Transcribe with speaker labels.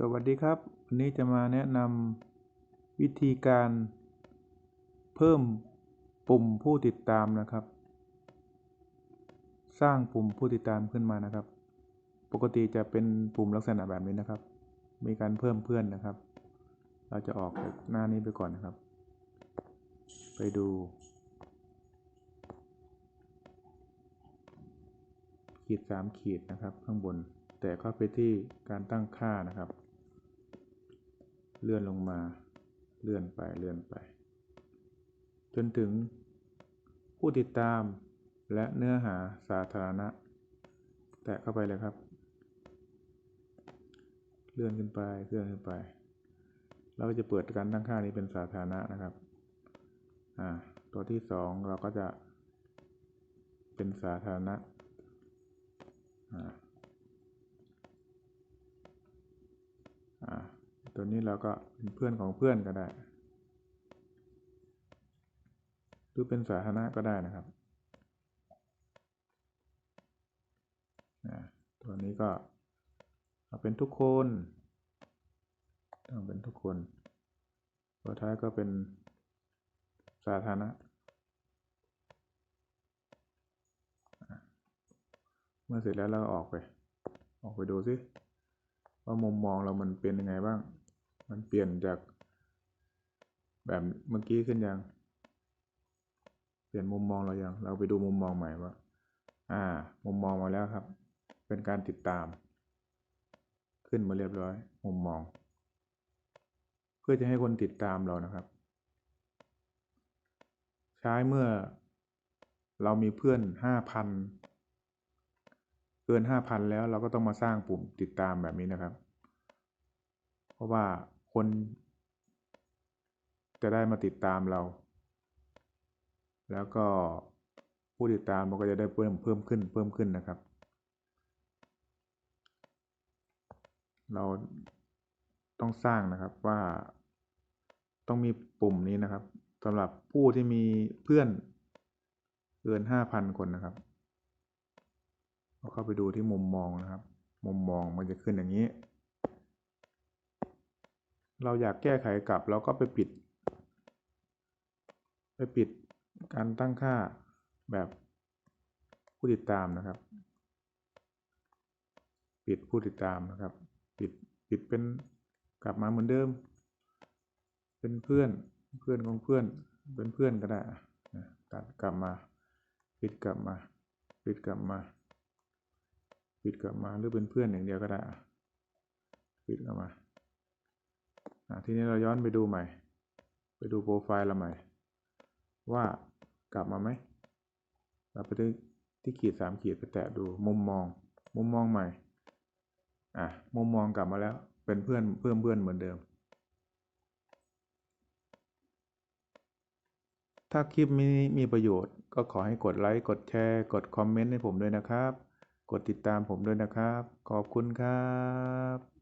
Speaker 1: สวัสดีครับ วันนี้จะมาแนะนำวิธีการเพิ่มปุ่มผู้ติดตามนะครับ สร้างปุ่มผู้ติดตามขึ้นมานะครับ ปกติจะเป็นปุ่มลักษณะแบบนี้นะครับ มีการเพิ่มเพื่อนนะครับ เราจะออกจากหน้านี้ไปก่อนนะครับ ไปดูขีดสามขีดนะครับ ข้างบนแต่เข้าไปที่การตั้งค่านะครับ เลื่อนลงมา เลื่อนไปเลื่อนไป จนถึงผู้ติดตามและเนื้อหาสาธารณะ แตะเข้าไปเลยครับ เลื่อนขึ้นไปเลื่อนขึ้นไป เราก็จะเปิดการตั้งค่านี้เป็นสาธารณะนะครับอ่าตัวที่สองเราก็จะเป็นสาธารณะอ่าอ่า ตัวนี้เราก็เป็นเพื่อนของเพื่อนก็ได้ หรือเป็นสาธารณะก็ได้นะครับ ตัวนี้ก็เป็นทุกคนต้องเป็นทุกคนตัวท้ายก็เป็นสาธารณะ เมื่อเสร็จแล้วเราก็ออกไป ออกไปดูสิว่ามุมมองเรามันเป็นยังไงบ้าง มันเปลี่ยนจากแบบเมื่อกี้ขึ้นยัง เปลี่ยนมุมมองเรายัง เราไปดูมุมมองใหม่ว่า อ่า มุมมองมาแล้วครับ เป็นการติดตาม ขึ้นมาเรียบร้อย มุมมอง เพื่อจะให้คนติดตามเรานะครับ ใช้เมื่อ เรามีเพื่อนห้าพันเกินห้าพันแล้วเราก็ต้องมาสร้างปุ่มติดตามแบบนี้นะครับ เพราะว่า คนจะได้มาติดตามเรา แล้วก็ผู้ติดตามมันก็จะได้เพิ่มเพิ่มขึ้นเพิ่มขึ้นนะครับ เราต้องสร้างนะครับว่าต้องมีปุ่มนี้นะครับสำหรับผู้ที่มีเพื่อนเกินห้าพันคนนะครับเราเข้าไปดูที่มุมมองนะครับ มุมมองมันจะขึ้นอย่างนี้ เราอยากแก้ไขกลับเราก็ไปปิด ไปปิดการตั้งค่าแบบผู้ติดตามนะครับ ปิดผู้ติดตามนะครับ ปิดปิดเป็นกลับมาเหมือนเดิม เป็นเพื่อนเพื่อนของเพื่อนเป็นเพื่อนก็ได้ตัดกลับมา ปิดกลับมา ปิดกลับมา ปิดกลับมาหรือเป็นเพื่อนอย่างเดียวก็ได้ ปิดกลับมา ทีนี้เราย้อนไปดูใหม่ ไปดูโปรไฟล์เราใหม่ ว่ากลับมาไหมเราไปที่ที่ขีดสามขีดไปแตะดูมุมมอง มุมมองใหม่ อะมุมมองกลับมาแล้ว เป็นเพื่อนเพื่อนเพื่อนเหมือนเดิม ถ้าคลิปนี้มีประโยชน์ ก็ขอให้กดไลค์กดแชร์ กดคอมเมนต์ให้ผมด้วยนะครับ กดติดตามผมด้วยนะครับ ขอบคุณครับ